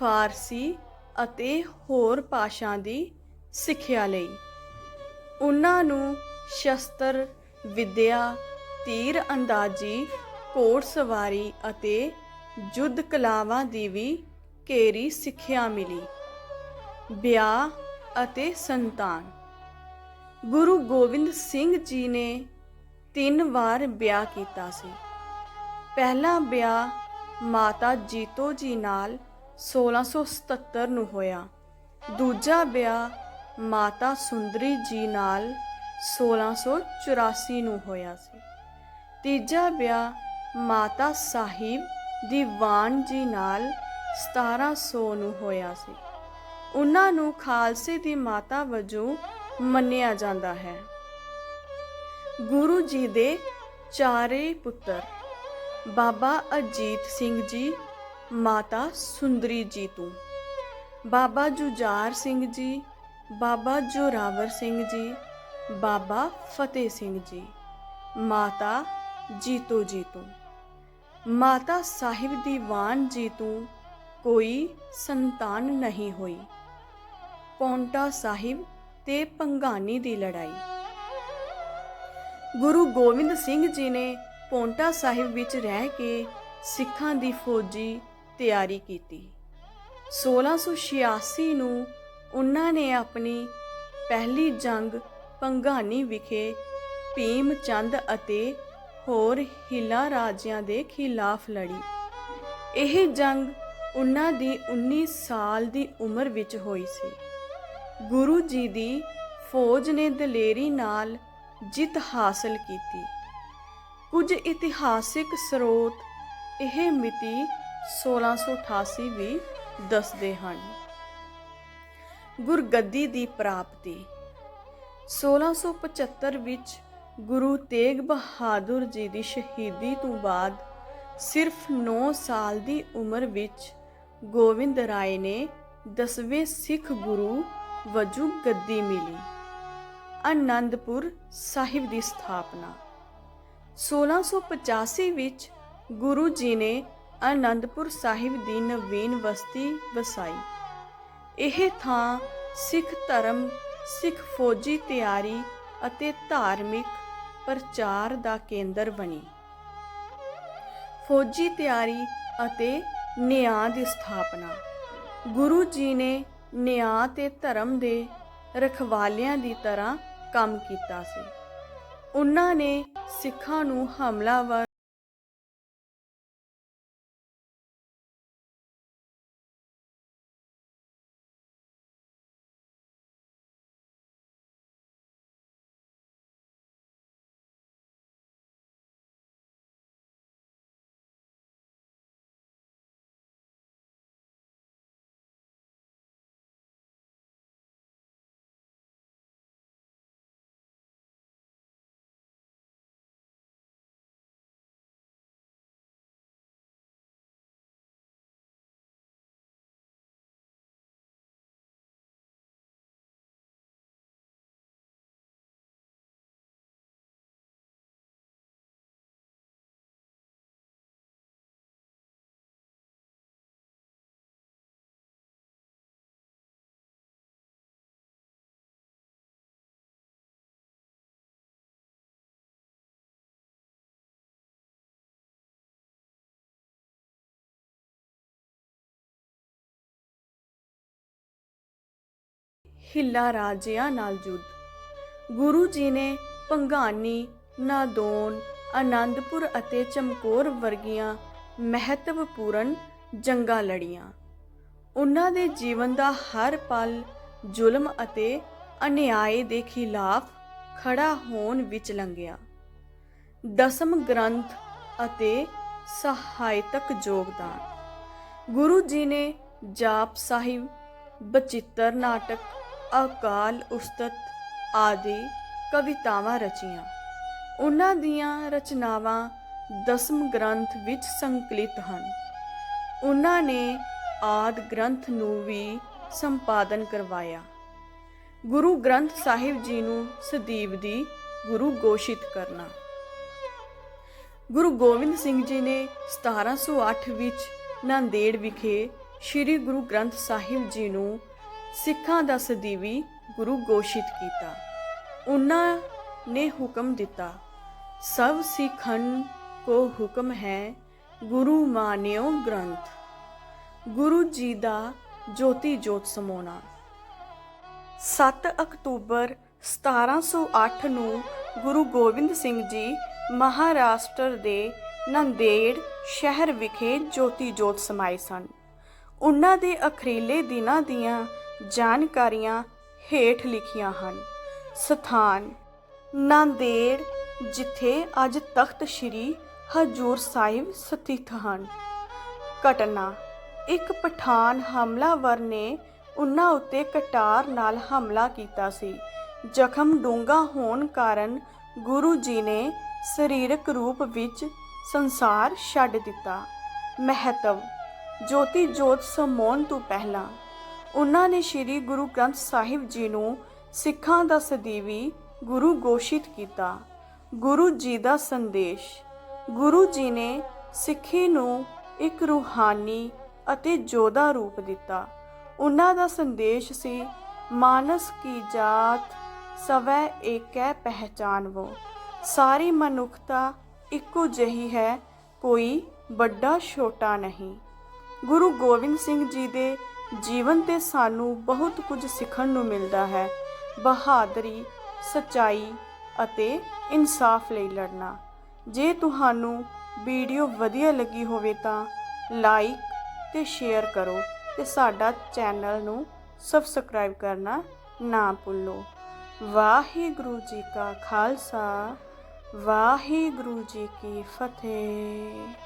ਫਾਰਸੀ ਅਤੇ ਹੋਰ ਭਾਸ਼ਾ ਦੀ ਸਿੱਖਿਆ ਲਈ। ਉਹਨਾਂ ਨੂੰ ਸ਼ਸਤਰ, ਵਿਦਿਆ ਤੀਰ ਅੰਦਾਜ਼ੀ ਘੋੜਸਵਾਰੀ ਅਤੇ ਯੁੱਧ ਕਲਾਵਾਂ ਦੀ ਵੀ ਘੇਰੀ ਸਿੱਖਿਆ ਮਿਲੀ। ਵਿਆਹ ਅਤੇ ਸੰਤਾਨ। ਗੁਰੂ ਗੋਬਿੰਦ ਸਿੰਘ ਜੀ ਨੇ ਤਿੰਨ ਵਾਰ ਵਿਆਹ ਕੀਤਾ ਸੀ। ਪਹਿਲਾ ਵਿਆਹ ਮਾਤਾ ਜੀਤੋ ਜੀ ਨਾਲ 1677 ਨੂੰ ਹੋਇਆ। ਦੂਜਾ ਵਿਆਹ ਮਾਤਾ ਸੁੰਦਰੀ ਜੀ ਨਾਲ 1684 ਨੂੰ ਹੋਇਆ ਸੀ। ਤੀਜਾ ਵਿਆਹ ਮਾਤਾ ਸਾਹਿਬ ਦੀਵਾਨ ਜੀ ਨਾਲ 1700 ਨੂੰ ਹੋਇਆ ਸੀ। ਉਹਨਾਂ ਨੂੰ ਖਾਲਸੇ ਦੀ ਮਾਤਾ ਵਜੋਂ ਮੰਨਿਆ ਜਾਂਦਾ ਹੈ। ਗੁਰੂ ਜੀ ਦੇ ਚਾਰੇ ਪੁੱਤਰ ਬਾਬਾ ਅਜੀਤ ਸਿੰਘ ਜੀ ਮਾਤਾ ਸੁੰਦਰੀ ਜੀ ਤੋਂ। ਬਾਬਾ ਜੁਝਾਰ ਸਿੰਘ ਜੀ, ਬਾਬਾ ਜੋਰਾਵਰ ਸਿੰਘ ਜੀ, ਬਾਬਾ ਫਤਿਹ ਸਿੰਘ ਜੀ। ਮਾਤਾ ਜੀਤੋ ਜੀ ਤੋਂ। ਮਾਤਾ ਸਾਹਿਬ ਦੀਵਾਨ ਜੀ ਤੋਂ, ਕੋਈ ਸੰਤਾਨ ਨਹੀਂ ਹੋਈ। ਪੌਂਟਾ ਸਾਹਿਬ ਤੇ ਪੰਗਾਨੀ ਦੀ ਲੜਾਈ। ਗੁਰੂ ਗੋਬਿੰਦ ਸਿੰਘ ਜੀ ਨੇ ਪੌਂਟਾ ਸਾਹਿਬ ਵਿੱਚ ਰਹਿ ਕੇ ਸਿੱਖਾਂ ਦੀ ਫੌਜੀ ਤਿਆਰੀ ਕੀਤੀ। 1686 ਨੂੰ ਉਹਨਾਂ ਨੇ ਆਪਣੀ ਪਹਿਲੀ ਜੰਗ ਪੰਘਾਨੀ ਵਿਖੇ ਭੀਮ ਚੰਦ ਅਤੇ ਹੋਰ ਹਿਲਾ ਰਾਜਿਆਂ ਦੇ ਖਿਲਾਫ ਲੜੀ। ਇਹ ਜੰਗ ਉਹਨਾਂ ਦੀ 19 ਸਾਲ ਦੀ ਉਮਰ ਵਿੱਚ ਹੋਈ ਸੀ। ਗੁਰੂ ਜੀ ਦੀ ਫੌਜ ਨੇ ਦਲੇਰੀ ਨਾਲ ਜਿੱਤ ਹਾਸਲ ਕੀਤੀ। ਕੁਝ ਇਤਿਹਾਸਿਕ ਸਰੋਤ ਇਹ ਮਿਤੀ 1688 ਵੀ ਦੱਸਦੇ ਹਨ। ਗੁਰਗੱਦੀ ਦੀ ਪ੍ਰਾਪਤੀ। 1675 ਵਿੱਚ ਗੁਰੂ ਤੇਗ ਬਹਾਦਰ ਜੀ ਦੀ ਸ਼ਹੀਦੀ ਤੋਂ ਬਾਅਦ ਸਿਰਫ 9 ਸਾਲ ਦੀ ਉਮਰ ਵਿੱਚ ਗੋਬਿੰਦ ਰਾਏ ਨੇ ਦਸਵੇਂ ਸਿੱਖ ਗੁਰੂ ਵਜੋਂ ਗੱਦੀ ਮਿਲੀ ਆਨੰਦਪੁਰ ਸਾਹਿਬ ਦੀ ਸਥਾਪਨਾ। 1685 ਵਿੱਚ ਗੁਰੂ ਜੀ ਨੇ ਆਨੰਦਪੁਰ ਸਾਹਿਬ ਦੀ ਨਵੀਨ ਬਸਤੀ ਵਸਾਈ। ਇਹ ਥਾਂ ਸਿੱਖ ਧਰਮ, ਸਿੱਖ ਫੌਜੀ ਤਿਆਰੀ ਅਤੇ ਧਾਰਮਿਕ ਪ੍ਰਚਾਰ ਦਾ ਕੇਂਦਰ ਬਣੀ। ਫੌਜੀ ਤਿਆਰੀ ਅਤੇ ਨਿਆਂ ਦੀ ਸਥਾਪਨਾ। ਗੁਰੂ ਜੀ ਨੇ ਨਿਆਂ ਤੇ ਧਰਮ ਦੇ ਰਖਵਾਲਿਆਂ ਦੀ ਤਰ੍ਹਾਂ ਕੰਮ ਕੀਤਾ ਸੀ। ਉਹਨਾਂ ਨੇ ਸਿੱਖਾਂ ਨੂੰ ਹਮਲਾਵਰ ਖਿੱਲਾ ਰਾਜਿਆਂ ਨਾਲ ਯੁੱਧ ਗੁਰੂ ਜੀ ਨੇ ਭੰਗਾਨੀ, ਨਾਦੌਨ, ਆਨੰਦਪੁਰ ਅਤੇ ਚਮਕੌਰ ਵਰਗੀਆਂ ਮਹੱਤਵਪੂਰਨ ਜੰਗਾਂ ਲੜੀਆਂ। ਉਹਨਾਂ ਦੇ ਜੀਵਨ ਦਾ ਹਰ ਪਲ ਜ਼ੁਲਮ ਅਤੇ ਅਨਿਆਏ ਦੇ ਖਿਲਾਫ ਖੜਾ ਹੋਣ ਵਿੱਚ ਲੰਘਿਆ। ਦਸਮ ਗ੍ਰੰਥ ਅਤੇ ਸਹਾਇਤਕ ਯੋਗਦਾਨ। ਗੁਰੂ ਜੀ ਨੇ ਜਾਪ ਸਾਹਿਬ, ਬਚਿੱਤਰ ਨਾਟਕ ਅਕਾਲ ਉਸਤਤ ਆਦਿ ਕਵਿਤਾਵਾਂ ਰਚੀਆਂ। ਉਹਨਾਂ ਦੀਆਂ ਰਚਨਾਵਾਂ ਦਸਮ ਗ੍ਰੰਥ ਵਿੱਚ ਸੰਕਲਿਤ ਹਨ। ਉਹਨਾਂ ਨੇ ਆਦ ਗ੍ਰੰਥ ਨੂੰ ਵੀ ਸੰਪਾਦਨ ਕਰਵਾਇਆ। ਗੁਰੂ ਗ੍ਰੰਥ ਸਾਹਿਬ ਜੀ ਨੂੰ ਸਦੀਵ ਦੀ ਗੁਰੂ ਘੋਸ਼ਿਤ ਕਰਨਾ। ਗੁਰੂ ਗੋਬਿੰਦ ਸਿੰਘ ਜੀ ਨੇ 1708 ਵਿੱਚ ਨਾਂਦੇੜ ਵਿਖੇ ਸ੍ਰੀ ਗੁਰੂ ਗ੍ਰੰਥ ਸਾਹਿਬ ਜੀ ਨੂੰ ਸਿੱਖਾਂ ਦਾ ਸਦੀਵੀ ਗੁਰੂ ਘੋਸ਼ਿਤ ਕੀਤਾ। ਉਹਨਾਂ ਨੇ ਹੁਕਮ ਦਿੱਤਾ, ਸਭ ਸਿੱਖਨ ਕੋ ਹੁਕਮ ਹੈ ਗੁਰੂ ਮਾਨਿਓ ਗ੍ਰੰਥ। ਗੁਰੂ ਜੀ ਦਾ ਜੋਤੀ ਜੋਤ ਸਮਾਉਣਾ। 7 ਅਕਤੂਬਰ 1708 ਨੂੰ ਗੁਰੂ ਗੋਬਿੰਦ ਸਿੰਘ ਜੀ ਮਹਾਰਾਸ਼ਟਰ ਦੇ ਨੰਦੇੜ ਸ਼ਹਿਰ ਵਿਖੇ ਜੋਤੀ ਜੋਤ ਸਮਾਏ ਸਨ। ਉਹਨਾਂ ਦੇ ਅਖਰੀਲੇ ਦਿਨਾਂ ਦੀਆਂ ਜਾਣਕਾਰੀਆਂ ਹੇਠ ਲਿਖੀਆਂ ਹਨ। ਸਥਾਨ ਨਾਂਦੇੜ, ਜਿੱਥੇ ਅੱਜ ਤਖਤ ਸ੍ਰੀ ਹਜੂਰ ਸਾਹਿਬ ਸਥਿਤ ਹਨ। ਘਟਨਾ, ਇੱਕ ਪਠਾਨ ਹਮਲਾਵਰ ਨੇ ਉਹਨਾਂ ਉੱਤੇ ਕਟਾਰ ਨਾਲ ਹਮਲਾ ਕੀਤਾ ਸੀ। ਜ਼ਖਮ ਡੂੰਘਾ ਹੋਣ ਕਾਰਨ ਗੁਰੂ ਜੀ ਨੇ ਸਰੀਰਕ ਰੂਪ ਵਿੱਚ ਸੰਸਾਰ ਛੱਡ ਦਿੱਤਾ। ਮਹੱਤਵ, ਜੋਤੀ ਜੋਤ ਸਮਾਉਣ ਤੋਂ ਪਹਿਲਾਂ ਉਹਨਾਂ ਨੇ ਸ੍ਰੀ ਗੁਰੂ ਗ੍ਰੰਥ ਸਾਹਿਬ ਜੀ ਨੂੰ ਸਿੱਖਾਂ ਦਾ ਸਦੀਵੀ ਗੁਰੂ ਘੋਸ਼ਿਤ ਕੀਤਾ। ਗੁਰੂ ਜੀ ਦਾ ਸੰਦੇਸ਼, ਗੁਰੂ ਜੀ ਨੇ ਸਿੱਖੀ ਨੂੰ ਇੱਕ ਰੂਹਾਨੀ ਅਤੇ ਜੋਦਾ ਰੂਪ ਦਿੱਤਾ। ਉਹਨਾਂ ਦਾ ਸੰਦੇਸ਼ ਸੀ, ਮਾਨਸ ਕੀ ਜਾਤ ਸਵੈ ਏਕੈ ਪਹਿਚਾਨਵੋ। ਸਾਰੀ ਮਨੁੱਖਤਾ ਇੱਕੋ ਜਿਹੀ ਹੈ, ਕੋਈ ਵੱਡਾ ਛੋਟਾ ਨਹੀਂ। ਗੁਰੂ ਗੋਬਿੰਦ ਸਿੰਘ ਜੀ ਦੇ ਜੀਵਨ ਤੇ ਸਾਨੂੰ ਬਹੁਤ ਕੁਝ ਸਿੱਖਣ ਨੂੰ ਮਿਲਦਾ ਹੈ। ਬਹਾਦਰੀ, ਸਚਾਈ ਅਤੇ ਇਨਸਾਫ ਲਈ ਲੜਨਾ। ਜੇ ਤੁਹਾਨੂੰ ਵੀਡੀਓ ਵਧੀਆ ਲੱਗੀ ਹੋਵੇ ਤਾਂ ਲਾਈਕ ਤੇ ਸ਼ੇਅਰ ਕਰੋ ਤੇ ਸਾਡਾ ਚੈਨਲ ਨੂੰ ਸਬਸਕ੍ਰਾਈਬ ਕਰਨਾ ਨਾ ਭੁੱਲੋ। ਵਾਹਿਗੁਰੂ ਜੀ ਕਾ ਖਾਲਸਾ, ਵਾਹਿਗੁਰੂ ਜੀ ਕੀ ਫਤਿਹ।